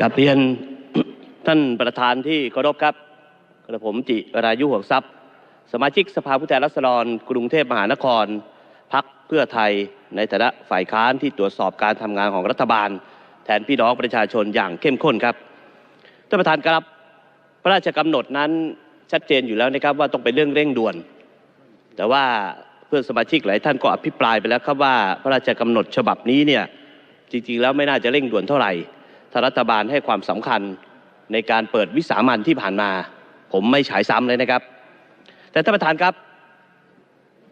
กับเรียนท่านประธานที่เคารพครับกระผมจิรายุห่วงทรัพย์ สมาชิกสภาผู้แทนราษฎรกรุงเทพมหานครพักเพื่อไทยในฐานะฝ่ายค้านที่ตรวจสอบการทำงานของรัฐบาล แทนพี่น้องประชาชนอย่างเข้มข้นครับท่านประธานครับพระราชกำหนดนั้นชัดเจนอยู่แล้วนะครับว่าต้องเป็นเรื่องเร่งด่วน แต่ว่าเพื่อนสมาชิกหลายท่านก็อภิปรายไปแล้วครับว่าพระราชกำหนดฉบับนี้เนี่ยจริงๆแล้วไม่น่าจะเร่งด่วนเท่าไหร่ รัฐบาลให้ความสำคัญในการเปิดวิสามันที่ผ่านมา ผมไม่ฉายซ้ำเลยนะครับ แต่ท่านประธานครับ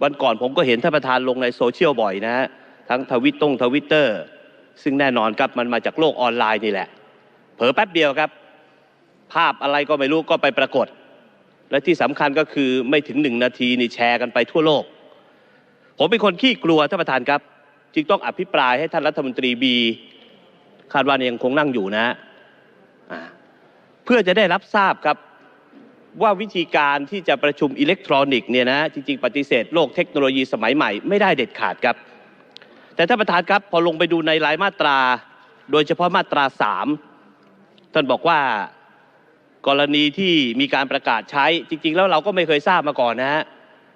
วันก่อนผมก็เห็นท่านประธานลงในโซเชียลบ่อยนะฮะทั้งทวิตตงทวิตเตอร์ ซึ่งแน่นอนครับมันมาจากโลกออนไลน์นี่แหละ เผลอแป๊บเดียวครับ ภาพอะไรก็ไม่รู้ก็ไปปรากฏ และที่สำคัญก็คือไม่ถึงหนึ่งนาทีนี่แชร์กันไปทั่วโลก ผมเป็นคนขี้กลัวท่านประธานครับ จึงต้องอภิปรายให้ท่านรัฐมนตรีบี คาดว่ายังคงนั่งอยู่นะฮะเพื่อจะได้รับทราบครับว่าวิธีการที่จะประชุมอิเล็กทรอนิกส์เนี่ยนะจริงๆ ปฏิเสธโลกเทคโนโลยีสมัยใหม่ไม่ได้เด็ดขาดครับ แต่ท่านประธานครับพอลงไปดูในรายมาตรา โดยเฉพาะมาตราสามท่านบอกว่ากรณีที่มีการประกาศใช้จริง ๆ แล้วเราก็ไม่เคยทราบมาก่อนนะฮะ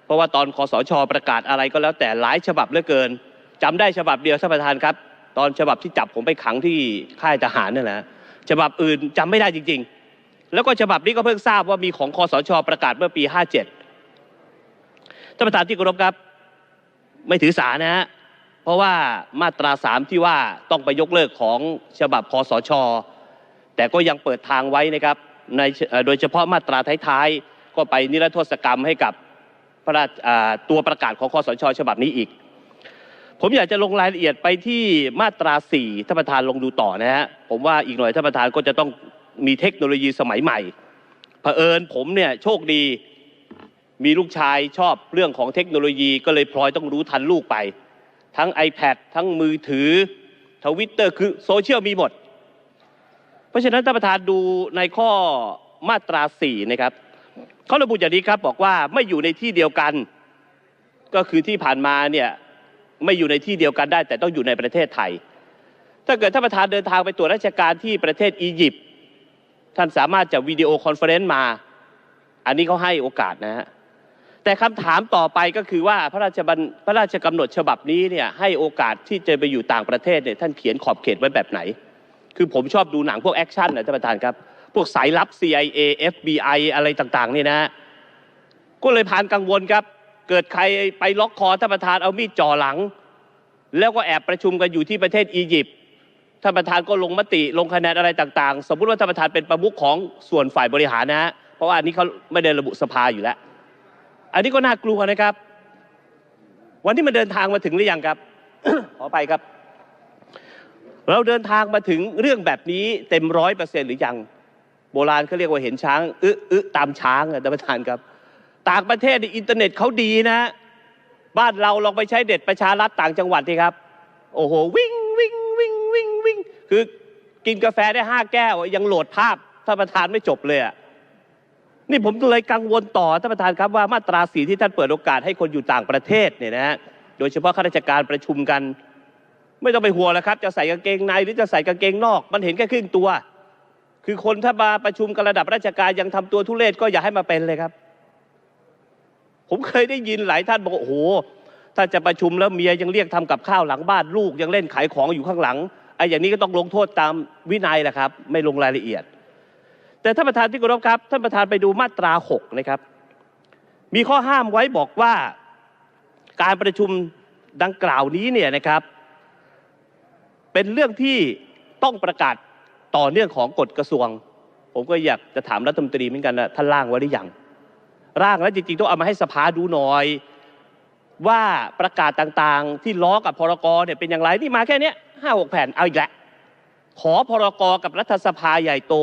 เพราะว่าตอนคอสชประกาศอะไรก็แล้วแต่หลายฉบับเหลือเกินจำได้ฉบับเดียวท่านประธานครับ ตอนฉบับที่จับผมไปขังที่ค่ายทหารนั่นแหละฉบับอื่นจำไม่ได้จริง ๆ แล้วก็ฉบับนี้ก็เพิ่งทราบว่ามีของคอสชประกาศเมื่อปี 57ท่านประธานที่เคารพครับ ไม่ถือสานะฮะเพราะว่ามาตราสามที่ว่าต้องไปยกเลิกของฉบับคอสช แต่ก็ยังเปิดทางไว้นะครับในโดยเฉพาะมาตราท้ายๆ ก็ไปนิรโทษกรรมให้กับพระตัวประกาศของคอสช ฉบับนี้อีก ผมอยากจะลงรายละเอียดไปที่มาตราสี่ท่านประธานลงดูต่อนะฮะผมว่าอีกหน่อยท่านประธานก็จะต้องมีเทคโนโลยีสมัยใหม่เผอิญผมเนี่ยโชคดีมีลูกชายชอบเรื่องของเทคโนโลยีก็เลยพลอยต้องรู้ทันลูกไป ทั้ง iPad ทั้งมือถือทวิตเตอร์คือโซเชียลมีหมด เพราะฉะนั้นท่านประธานดูในข้อมาตราสี่นะครับเขาระบุอย่างนี้ครับบอกว่าไม่อยู่ในที่เดียวกัน ก็คือที่ผ่านมาเนี่ย ไม่อยู่ในที่เดียวกันได้ แต่ต้องอยู่ในประเทศไทย ถ้าเกิดท่านประธานเดินทางไปตรวจราชการที่ประเทศอียิปต์ท่านสามารถจะวิดีโอคอนเฟอเรนซ์มา อันนี้เขาให้โอกาสนะฮะแต่คำถามต่อไปก็คือว่าพระราชบัญพระราชกำหนดฉบับนี้เนี่ยให้โอกาสที่จะไปอยู่ต่างประเทศเนี่ยท่านเขียนขอบเขตไว้แบบไหน คือผมชอบดูหนังพวกแอคชั่นนะท่านประธานครับพวกสายลับ CIA FBI อะไรต่างๆเนี่ยนะก็เลยผ่านกังวลครับ เกิดใครไปล็อกคอท่านประธานเอามีดจ่อหลัง แล้วก็แอบประชุมกันอยู่ที่ประเทศอียิปต์ท่านประธานก็ลงมติลงคะแนนอะไรต่างๆ สมมุติว่าท่านประธานเป็นประมุขของส่วนฝ่ายบริหารนะฮะเพราะว่าอันนี้เขาไม่ได้ระบุสภาอยู่แล้ว อันนี้ก็น่ากลัวนะครับ วันที่มันเดินทางมาถึงหรือยังครับขอไปครับ เราเดินทางมาถึงเรื่องแบบนี้เต็มร้อยเปอร์เซ็นหรือยัง โบราณเขาเรียกว่าเห็นช้างอึะอึตามช้างอะท่านประธานครับ ต่างประเทศอินเทอร์เน็ตเขาดีนะ บ้านเราลองไปใช้เด็ดประชารัฐต่างจังหวัดทีครับ โอ้โห วิ่งวิ่งวิ่งวิ่งวิ่งคือกินกาแฟได้ห้าแก้ว ยังโหลดภาพท่านประธานไม่จบเลยอะนี่ผมเลยกังวลต่อท่านประธานครับว่ามาตราสีที่ท่านเปิดโอกาสให้คนอยู่ต่างประเทศเนี่ยนะฮะโดยเฉพาะข้าราชการประชุมกัน ไม่ต้องไปห่วงแล้วครับ จะใส่กางเกงในหรือจะใส่กางเกงนอก มันเห็นแค่ครึ่งตัว คือคนถ้ามาประชุมกันระดับราชการยังทำตัวทุเรศก็อย่าให้มาเป็นเลยครับ ผมเคยได้ยินหลายท่านบอกว่าโอ้โหถ้าจะประชุมแล้วเมียยังเรียกทำกับข้าวหลังบ้านลูกยังเล่นขายของอยู่ข้างหลังไอ้อย่างนี้ก็ต้องลงโทษตามวินัยแหละครับ ไม่ลงรายละเอียด แต่ท่านประธานที่เคารพครับท่านประธานไปดูมาตรา6นะครับ มีข้อห้ามไว้บอกว่าการประชุมดังกล่าวนี้เนี่ยนะครับ เป็นเรื่องที่ต้องประกาศต่อเนื่องของกฎกระทรวง ผมก็อยากจะถามรัฐมนตรีเหมือนกันนะท่านร่างไว้หรือยัง ร่างแล้วจริงๆ ต้องเอามาให้สภาดูหน่อย ว่าประกาศต่างๆ ที่ล้อกับพรกเนี่ยเป็นอย่างไรนี่มาแค่นี้ห้าหกแผ่นเอาอีกแล้วขอพรกกับรัฐสภาใหญ่โต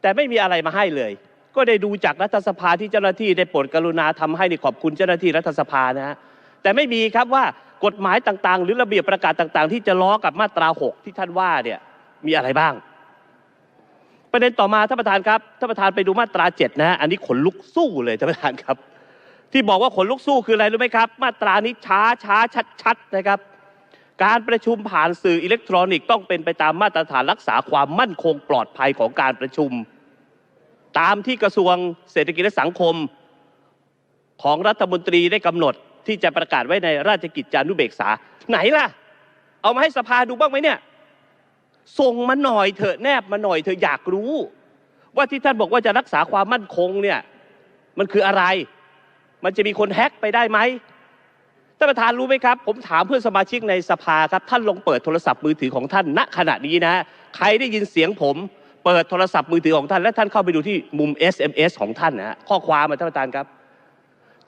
แต่ไม่มีอะไรมาให้เลย ก็ได้ดูจากรัฐสภาที่เจ้าหน้าที่ได้โปรดกรุณาทำให้ในขอบคุณเจ้าหน้าที่รัฐสภานะฮะแต่ไม่มีครับว่ากฎหมายต่างๆ หรือระเบียบประกาศต่างๆ ที่จะล้อกับมาตรา 6 ที่ท่านว่าเนี่ยมีอะไรบ้าง ประเด็นต่อมาท่านประธานครับท่านประธานไปดูมาตรา7นะฮะอันนี้ขนลุกสู้เลยท่านประธานครับ ที่บอกว่าขนลุกสู้คืออะไรรู้ไหมครับ มาตรานี้ช้าช้าชัดชัดนะครับ การประชุมผ่านสื่ออิเล็กทรอนิกส์ต้องเป็นไปตามมาตรฐานรักษาความมั่นคงปลอดภัยของการประชุม ตามที่กระทรวงเศรษฐกิจและสังคม ของรัฐมนตรีได้กำหนดที่จะประกาศไว้ในราชกิจจานุเบกษาไหนล่ะ เอามาให้สภาดูบ้างไหมเนี่ย ส่งมาหน่อยเถอะแนบมาหน่อยเถอะอยากรู้ ว่าที่ท่านบอกว่าจะรักษาความมั่นคงเนี่ย มันคืออะไร มันจะมีคนแฮ็กไปได้ไหมท่านประธานรู้ไหมครับ ผมถามเพื่อนสมาชิกในสภาครับ ท่านลองเปิดโทรศัพท์มือถือของท่านณขณะนี้นะ ใครได้ยินเสียงผม เปิดโทรศัพท์มือถือของท่าน และท่านเข้าไปดูที่มุม SMS ของท่านนะข้อความมาท่านประธานครับ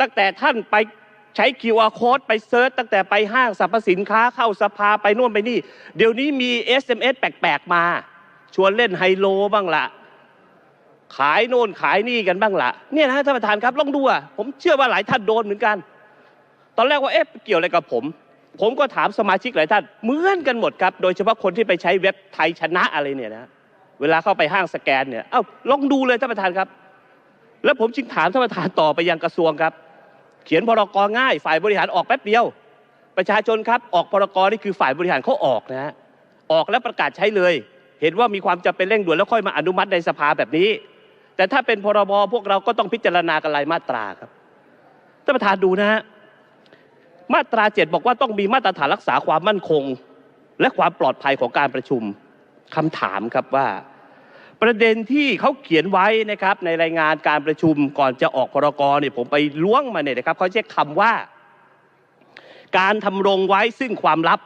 ตั้งแต่ท่านไป ใช้ QR code ไปเซิร์ชตั้งแต่ไปห้างสรรพสินค้าเข้าสภาไปนู่นไปนี่ เดี๋ยวนี้มี SMS แปลกๆมา ชวนเล่นไฮโลบ้างละขายโน่นขายนี่กันบ้างละเนี่ยนะท่านประธานครับลองดูอะผมเชื่อว่าหลายท่านโดนเหมือนกัน ตอนแรกว่าเอ๊ะเกี่ยวอะไรกับผม ผมก็ถามสมาชิกหลายท่านเหมือนกันหมดครับ โดยเฉพาะคนที่ไปใช้เว็บไทยชนะอะไรเนี่ยนะเวลาเข้าไปห้างสแกนเนี่ยเอ้าลองดูเลยท่านประธานครับ แล้วผมจึงถามท่านประธานต่อไปยังกระทรวงครับ เขียนพรกง่าย ฝ่ายบริหารออกแป๊บเดียว ประชาชนครับออกพรกนี่คือฝ่ายบริหารเขาออกนะฮะออกแล้วประกาศใช้เลย เห็นว่ามีความจำเป็นเร่งด่วนแล้วค่อยมาอนุมัติในสภาแบบนี้ แต่ถ้าเป็นพรบพวกเราก็ต้องพิจารณากันรายมาตราครับท่านประธานดูนะฮะมาตราเจ็ดบอกว่าต้องมีมาตรฐานรักษาความมั่นคง และความปลอดภัยของการประชุมคำถามครับว่า ประเด็นที่เขาเขียนไว้นะครับในรายงานการประชุมก่อนจะออกพรกรเนี่ยผมไปล้วงมาเนี่ยนะครับเขาใช้คำว่า การทำรงไว้ซึ่งความลับ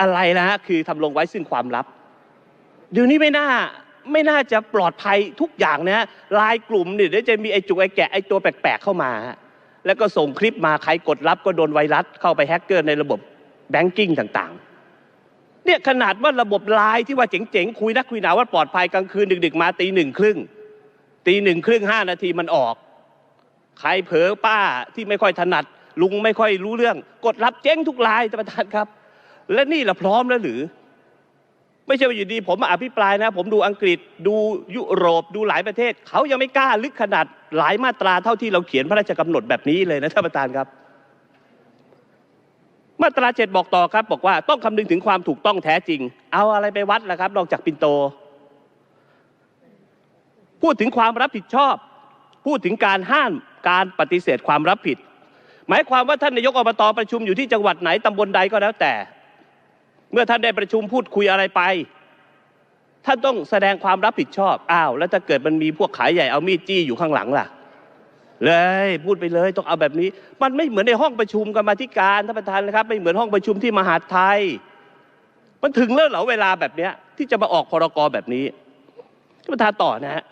อะไรนะฮะคือทำรงไว้ซึ่งความลับเดี๋ยวนี้ไม่น่าไม่น่าจะปลอดภัยทุกอย่างนะฮะลายกลุ่มเนี่ยเดี๋ยวจะมีไอ้จุกไอ้แกะไอ้ตัวแปลกๆเข้ามา แล้วก็ส่งคลิปมาใครกดรับก็โดนไวรัสเข้าไปแฮกเกอร์ในระบบแบงกิ้งต่างๆ เนี่ยขนาดว่าระบบไลน์ที่ว่าเจ๋งๆคุยนักคุยหนาว่าปลอดภัยกลางคืนดึกๆมาตีหนึ่งครึ่งตีหนึ่งครึ่งห้านาทีมันออก ใครเผลอป้าที่ไม่ค่อยถนัด ลุงไม่ค่อยรู้เรื่อง กดรับเจ๊งทุกไลน์ท่านประธานครับ และนี่เราพร้อมแล้วหรือ ไม่ใช่ว่าอยู่ดี ผมมาอภิปรายนะ ผมดูอังกฤษดูยุโรปดูหลายประเทศ เขายังไม่กล้าลึกขนาดหลายมาตราเท่าที่เราเขียนพระราชกำหนดแบบนี้เลยนะท่านประธานครับ มาตราเจ็ดบอกต่อครับ บอกว่าต้องคำนึงถึงความถูกต้องแท้จริง เอาอะไรไปวัดล่ะครับ นอกจากปินโต พูดถึงความรับผิดชอบ พูดถึงการห้ามการปฏิเสธความรับผิด หมายความว่าท่านนายกอบตประชุมอยู่ที่จังหวัดไหนตำบลใดก็แล้วแต่ เมื่อท่านได้ประชุมพูดคุยอะไรไป ท่านต้องแสดงความรับผิดชอบอ้าวแล้วถ้าเกิดมันมีพวกขายใหญ่เอามีดจี้อยู่ข้างหลังล่ะ เลยพูดไปเลยต้องเอาแบบนี้ มันไม่เหมือนในห้องประชุมกรรมธิการท่านประธานนะครับ ไม่เหมือนห้องประชุมที่มหาดไทย มันถึงแล้วเหรอเวลาแบบเนี้ย ที่จะมาออกพรกแบบนี้ท่านประธานต่อนะฮะ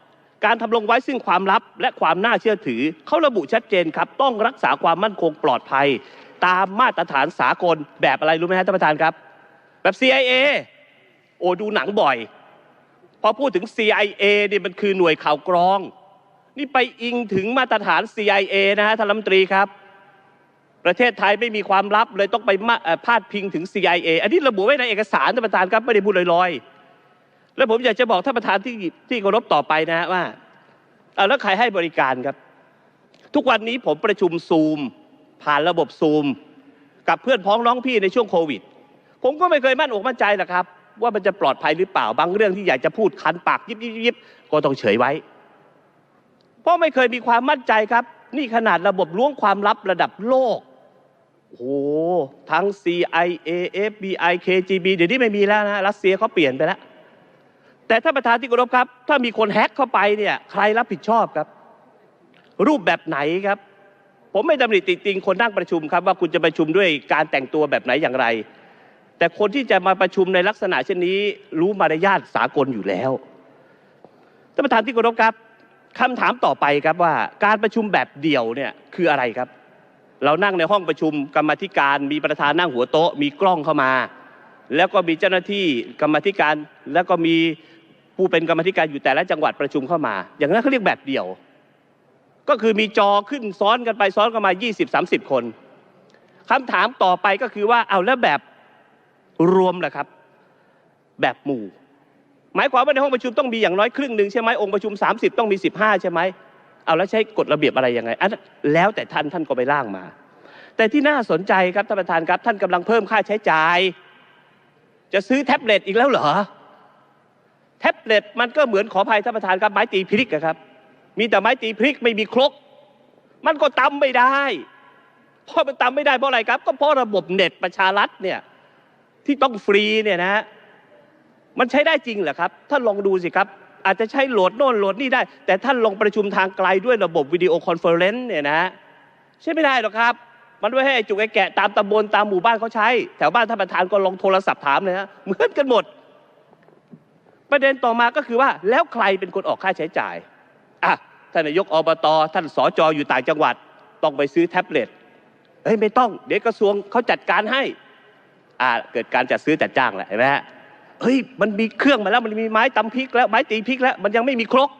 การทำลงไว้ซึ่งความลับและความน่าเชื่อถือ เขาระบุชัดเจนครับ ต้องรักษาความมั่นคงปลอดภัย ตามมาตรฐานสากลแบบอะไรรู้ไหมฮะท่านประธานครับ แบบ CIA โอ้ดูหนังบ่อย พอพูดถึง CIA นี่มันคือหน่วยข่าวกรอง นี่ไปอิงถึงมาตรฐาน CIA นะฮะท่านรัฐมนตรีครับ ประเทศไทยไม่มีความลับเลยต้องไปาพาดพิงถึง CIA อันนี้ระบุไว้ในเอกสารท่านประธานครับไม่ได้พูดลอยๆ แล้วผมอยากจะบอกท่านประธานที่ที่เคารพต่อไปนะฮะว่าเอาแล้วใครให้บริการครับ ทุกวันนี้ผมประชุมซูม ผ่านระบบซูม กับเพื่อนพ้องน้องพี่ในช่วงโควิด ผมก็ไม่เคยมั่นอกมั่นใจหรอกครับ ว่ามันจะปลอดภัยหรือเปล่าบางเรื่องที่อยากจะพูดคันปากยิบยิบยิบก็ต้องเฉยไว้ เพราะไม่เคยมีความมั่นใจครับ นี่ขนาดระบบล้วงความลับระดับโลกโอ้โหทั้ง CIA FBI KGB เดี๋ยวนี้ไม่มีแล้วนะรัสเซียเขาเปลี่ยนไปแล้ว แต่ถ้านประธานที่เคารพครับ ถ้ามีคนแฮ็กเข้าไปเนี่ย ใครรับผิดชอบครับ รูปแบบไหนครับ ผมไม่ดำริติติงคนนั่งประชุมครับ ว่าคุณจะประชุมด้วยการแต่งตัวแบบไหนอย่างไร แต่คนที่จะมาประชุมในลักษณะเช่นนี้ รู้มารยาทสากลอยู่แล้วท่านประธานที่เคารพครับ คำถามต่อไปครับว่าการประชุมแบบเดี่ยวเนี่ยคืออะไรครับ เรานั่งในห้องประชุมกรรมธิการมีประธานนั่งหัวโต๊ะมีกล้องเข้ามา แล้วก็มีเจ้าหน้าที่กรรมธิการ แล้วก็มีผู้เป็นกรรมธิการอยู่แต่ละจังหวัดประชุมเข้ามา อย่างนั้นเขาเรียกแบบเดี่ยว ก็คือมีจอขึ้นซ้อนกันไปซ้อนกันมา 20-30 คนคำถามต่อไปก็คือว่าเอาแล้วแบบรวมล่ะครับ แบบหมู่ หมายความว่าในห้องประชุมต้องมีอย่างน้อยครึ่งหนึ่งใช่ไหมองค์ประชุม 30 ต้องมี 15 ใช่ไหมเอาแล้วใช้กฎระเบียบอะไรยังไงอันแล้วแต่ท่านท่านก็ไปร่างมา แต่ที่น่าสนใจครับท่านประธานครับ ท่านกำลังเพิ่มค่าใช้จ่าย จะซื้อแท็บเล็ตอีกแล้วเหรอแท็บเล็ตมันก็เหมือนขอภัยท่านประธานครับไม้ตีพริกครับ มีแต่ไม้ตีพริกไม่มีครก มันก็ตำไม่ได้เพราะมันตำไม่ได้เพราะอะไรครับ ก็เพราะระบบเน็ตประชารัฐเนี่ยที่ต้องฟรีเนี่ยนะฮะ มันใช้ได้จริงเหรอครับท่านลองดูสิครับ อาจจะใช้โหลดโน่นโหลดนี่ได้ แต่ท่านลงประชุมทางไกลด้วยระบบวิดีโอคอนเฟอเรนซ์เนี่ยนะฮะใช่ไม่ได้หรอกครับ มันไม่ให้อ้จุกไอ้แกะตามตำบลตามหมู่บ้านเขาใช้ แถวบ้านท่านประธานก็ลองโทรศัพท์ถามเลยฮะเหมือนกันหมด ประเด็นต่อมาก็คือว่าแล้วใครเป็นคนออกค่าใช้จ่ายอะท่านนายกอบตท่านสจอยู่ต่างจังหวัด ต้องไปซื้อแท็บเล็ตเฮ้ยไม่ต้อง เดี๋ยวกระทรวงเขาจัดการให้อ่าเกิดการจัดซื้อจัดจ้างแหละเห็นไหมฮะ เฮ้ยมันมีเครื่องมาแล้วมันมีไม้ตำพริกแล้วไม้ตีพริกแล้วมันยังไม่มีครก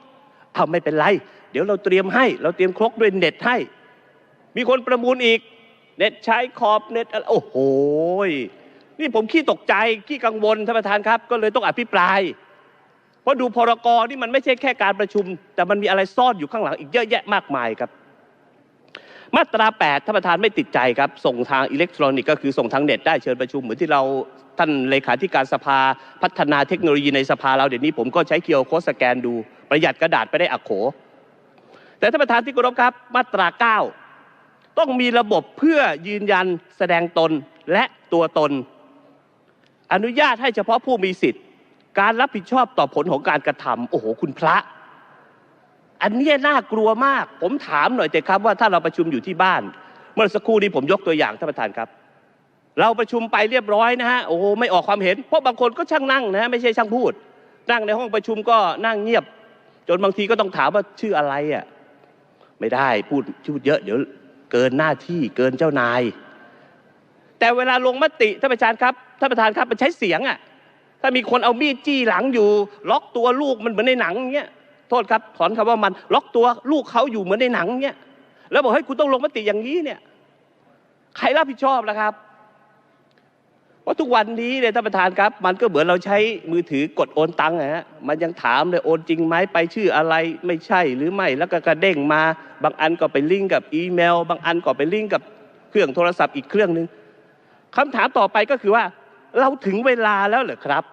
เอาไม่เป็นไร เดี๋ยวเราเตรียมให้ เราเตรียมครกด้วยเน็ตให้ มีคนประมูลอีก เน็ตใช้ขอบเน็ตอะไรโอ้โหนี่ผมขี้ตกใจขี้กังวลท่านประธานครับ ก็เลยต้องอภิปราย เพราะดูพรกรนี่มันไม่ใช่แค่การประชุม แต่มันมีอะไรซ่อนอยู่ข้างหลังอีกเยอะแยะมากมายครับ มาตรา 8ท่านประธานไม่ติดใจครับ ส่งทางอิเล็กทรอนิกส์ก็คือส่งทางเน็ตได้เชิญประชุมเหมือนที่เรา ท่านเลขาธิการสภาพัฒนาเทคโนโลยีในสภาเราเดี๋ยวนี้ผมก็ใช้เคียวโคสแกนดู ประหยัดกระดาษไปได้อักโข แต่ท่านประธานที่เคารพครับมาตรา 9 ต้องมีระบบเพื่อยืนยันแสดงตนและตัวตน อนุญาตให้เฉพาะผู้มีสิทธิ์ การรับผิดชอบต่อผลของการกระทำโอ้โหคุณพระ อันนี้น่ากลัวมาก ผมถามหน่อยแต่ครับว่าถ้าเราประชุมอยู่ที่บ้าน เมื่อสักครู่นี้ผมยกตัวอย่างท่านประธานครับ เราประชุมไปเรียบร้อยนะฮะโอ้โหไม่ออกความเห็นเพราะบางคนก็ช่างนั่งนะฮะไม่ใช่ช่างพูด นั่งในห้องประชุมก็นั่งเงียบ จนบางทีก็ต้องถามว่าชื่ออะไรอะไม่ได้พูดพูดเยอะเดี๋ยวเกินหน้าที่เกินเจ้านาย แต่เวลาลงมติท่านประธานครับท่านประธานครับมันใช้เสียงอะถ้ามีคนเอามีดจี้หลังอยู่ ล็อกตัวลูกมันเหมือนในหนังเงี้ยโทษครับถอนคำว่ามันล็อกตัวลูกเขาอยู่เหมือนในหนังเงี้ยแล้วบอกให้คุณต้องลงมติอย่างนี้เนี่ย ใครรับผิดชอบล่ะครับ เพราะทุกวันนี้เนี่ยท่านประธานครับ มันก็เหมือนเราใช้มือถือกดโอนตังค์นะฮะมันยังถามเลยโอนจริงไหมไปชื่ออะไรไม่ใช่หรือไม่แล้วก็กระเด้งมา บางอันก็ไปลิงก์กับอีเมล บางอันก็ไปลิงก์กับเครื่องโทรศัพท์อีกเครื่องหนึ่งคำถามต่อไปก็คือว่า เราถึงเวลาแล้วเหรอครับ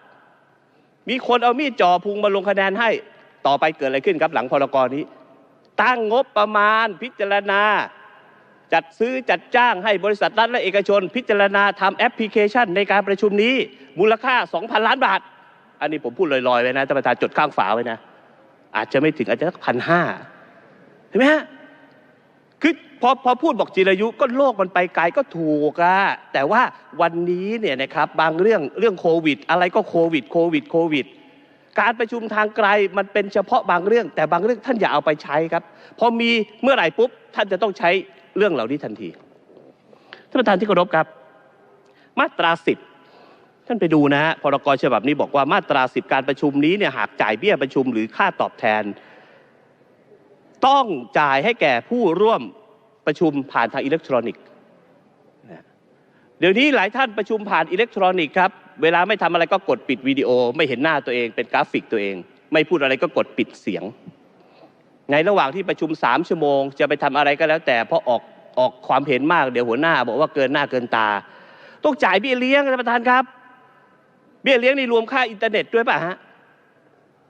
มีคนเอามีดจ่อพุงมาลงคะแนนให้ต่อไปเกิดอะไรขึ้นครับ หลังพรกรนี้ ตั้งงบประมาณพิจารณา จัดซื้อจัดจ้างให้บริษัทรัฐและเอกชน พิจารณาทำแอปพลิเคชันในการประชุมนี้มูลค่า 2,000 ล้านบาท อันนี้ผมพูดลอยๆไว้นะท่านประธานจดข้างฝาไว้นะ อาจจะไม่ถึงอาจจะพันห้าเห็นไหมฮะคือพอพอพูดบอกจิรายุก็โลกมันไปไกลก็ถูกอะแต่ว่าวันนี้เนี่ยนะครับบางเรื่องเรื่องโควิด อะไรก็โควิดโควิดโควิดการประชุมทางไกลมันเป็นเฉพาะบางเรื่อง แต่บางเรื่องท่านอย่าเอาไปใช้ครับ พอมีเมื่อไหร่ปุ๊บ ท่านจะต้องใช้ เรื่องเหล่านี้ทันทีท่านประธานที่เคารพครับ มาตราสิบท่านไปดูนะฮะพรกฉบับนี้บอกว่ามาตราสิบการประชุมนี้เนี่ยหากจ่ายเบี้ยประชุมหรือค่าตอบแทน ต้องจ่ายให้แก่ผู้ร่วมประชุมผ่านทางอิเล็กทรอนิกส์นะเดี๋ยวนี้หลายท่านประชุมผ่านอิเล็กทรอนิกส์ครับเวลาไม่ทำอะไรก็กดปิดวิดีโอ ไม่เห็นหน้าตัวเองเป็นกราฟิกตัวเอง ไม่พูดอะไรก็กดปิดเสียง ในระหว่างที่ประชุมสามชั่วโมง จะไปทำอะไรก็แล้วแต่เพราะออกออกความเห็นมากเดี๋ยวหัวหน้า บอกว่าเกินหน้าเกินตา ต้องจ่ายเบี้ยเลี้ยงท่านประธานครับ เบี้ยเลี้ยงนี่รวมค่าอินเทอร์เน็ตด้วยป่ะฮะ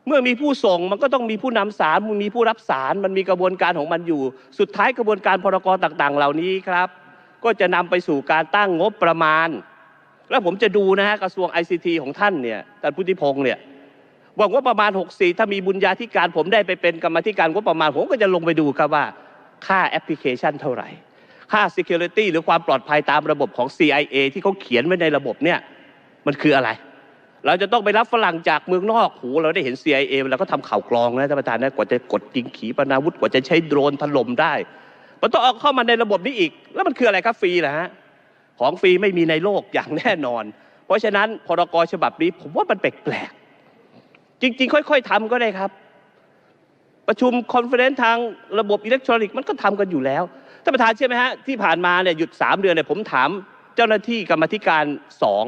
เมื่อมีผู้ส่งมันก็ต้องมีผู้นำสารมันมีผู้รับสารมันมีกระบวนการของมันอยู่ สุดท้ายกระบวนการพรกรต่างๆ เหล่านี้ครับ ก็จะนำไปสู่การตั้งงบประมาณ แล้วผมจะดูนะฮะกระทรวง ICT ของท่านเนี่ยท่านพุทธิพงศ์เนี่ย ว่าประมาณ 64 ถ้ามีบุญญาธิการผมได้ไปเป็นกรรมธิการงบประมาณ ผมก็จะลงไปดูครับว่าค่าแอปพลิเคชันเท่าไหร่ ค่า Security หรือความปลอดภัยตามระบบของ CIA ที่เขาเขียนไว้ในระบบเนี่ยมันคืออะไร เราจะต้องไปรับฝรั่งจากเมืองนอกหูเราได้เห็น CIA แล้วก็ทำข่าวกรองนะท่านประธานนะกว่าจะกดยิงขีปนาวุธกว่าจะใช้โดรนถล่มได้มันต้องเอาเข้ามาในระบบนี้อีก แล้วมันคืออะไรครับฟรีเหรอฮะของฟรีไม่มีในโลกอย่างแน่นอน เพราะฉะนั้นพรกฉบับนี้ผมว่ามันแปลกๆ จริง ๆ ค่อย ๆทำก็ได้ครับ ประชุมคอนเฟอเรนซ์ทางระบบอิเล็กทรอนิกส์มันก็ทำกันอยู่แล้วท่านประธานเชื่อไหมฮะที่ผ่านมาเนี่ยหยุดสามเดือนเนี่ยผมถามเจ้าหน้าที่กรรมธิการสอง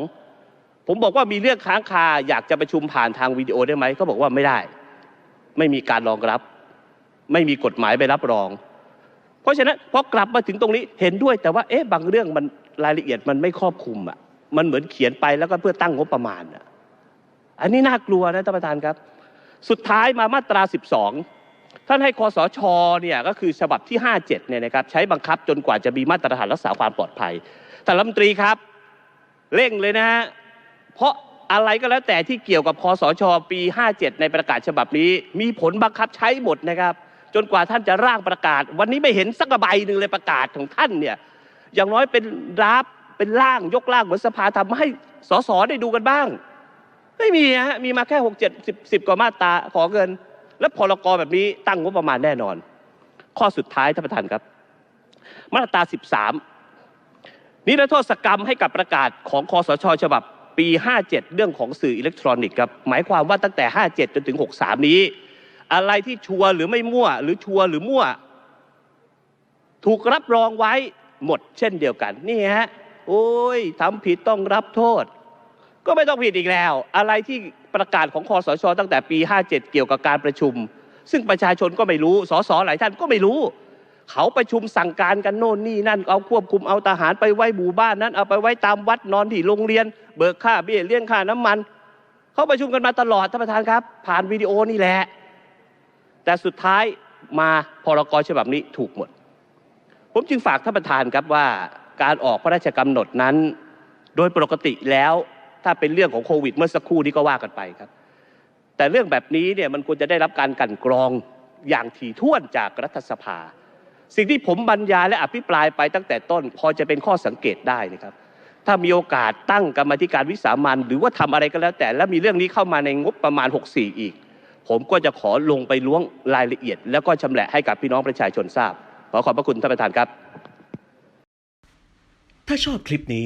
ผมบอกว่ามีเรื่องค้างคาอยากจะประชุมผ่านทางวิดีโอได้ไหมเขาบอกว่าไม่ได้ ไม่มีการรองรับ ไม่มีกฎหมายไปรับรอง เพราะฉะนั้นพอกลับมาถึงตรงนี้เห็นด้วยแต่ว่าเอ๊ะบางเรื่องมันรายละเอียดมันไม่ครอบคลุมอะมันเหมือนเขียนไปแล้วก็เพื่อตั้งงบประมาณอะ อันนี้น่ากลัวนะท่านประธานครับ สุดท้ายมามาตรา 12 ท่านให้คอสชเนี่ยก็คือฉบับที่ 57เนี่ยนะครับใช้บังคับจนกว่าจะมีมาตรฐานรักษาความปลอดภัยแต่รัฐมนตรีครับเร่งเลยนะฮะเพราะอะไรก็แล้วแต่ที่เกี่ยวกับคอสชปี 57 ในประกาศฉบับนี้ มีผลบังคับใช้หมดนะครับ จนกว่าท่านจะร่างประกาศ วันนี้ไม่เห็นสักใบหนึ่งเลยประกาศของท่านเนี่ยอย่างน้อยเป็นราฟเป็นร่างยกร่างเหมือนสภาทำมาให้สสได้ดูกันบ้าง ไม่มีฮะมีมาแค่หกเจ็ดสิบสิบกว่ามาตราขอเงิน แล้วพรกรแบบนี้ตั้งงบประมาณแน่นอน ข้อสุดท้ายท่านประธานครับ มาตราสิบสามนิรโทษกรรมให้กับประกาศของคอสชฉบับปี 57 เรื่องของสื่ออิเล็กทรอนิกส์ครับหมายความว่าตั้งแต่ 57 จนถึง 63 นี้ อะไรที่ชัวหรือไม่มั่ว หรือชัวหรือมั่ว ถูกรับรองไว้หมดเช่นเดียวกัน นี่ฮะ โอ้ยทำผิดต้องรับโทษ ก็ไม่ต้องผิดอีกแล้ว อะไรที่ประกาศของคอสช ตั้งแต่ปี 57 เกี่ยวกับการประชุม ซึ่งประชาชนก็ไม่รู้สสหลายท่านก็ไม่รู้ เขาประชุมสั่งการกันโน่นนี่นั่นเอาควบคุมเอาทหารไปไว้หมู่บ้านนั้นเอาไปไว้ตามวัดนอนที่โรงเรียน เบิกค่าเบี้ยเลี้ยงค่าน้ำมัน เขาประชุมกันมาตลอดท่านประธานครับ ผ่านวิดีโอนี่แหละ แต่สุดท้ายมาพรกฉบับนี้ถูกหมด ผมจึงฝากท่านประธานครับว่าการออกพระราชกำหนดนั้น โดยปกติแล้ว ถ้าเป็นเรื่องของโควิด เมื่อสักครู่นี้ก็ว่ากันไปครับ แต่เรื่องแบบนี้เนี่ยมันควรจะได้รับการกันกรองอย่างถี่ถ้วนจากรัฐสภา สิ่งที่ผมบรรยายและอภิปรายไปตั้งแต่ต้น พอจะเป็นข้อสังเกตได้นะครับ ถ้ามีโอกาสตั้งกรรมธิการวิสามันหรือว่าทำอะไรก็แล้วแต่ แล้วมีเรื่องนี้เข้ามาในงบประมาณ 64 อีก ผมก็จะขอลงไปล้วงรายละเอียด แล้วก็ชำแหละให้กับพี่น้องประชาชนทราบขอขอบพระคุณท่านประธานครับ ถ้าชอบคลิปนี้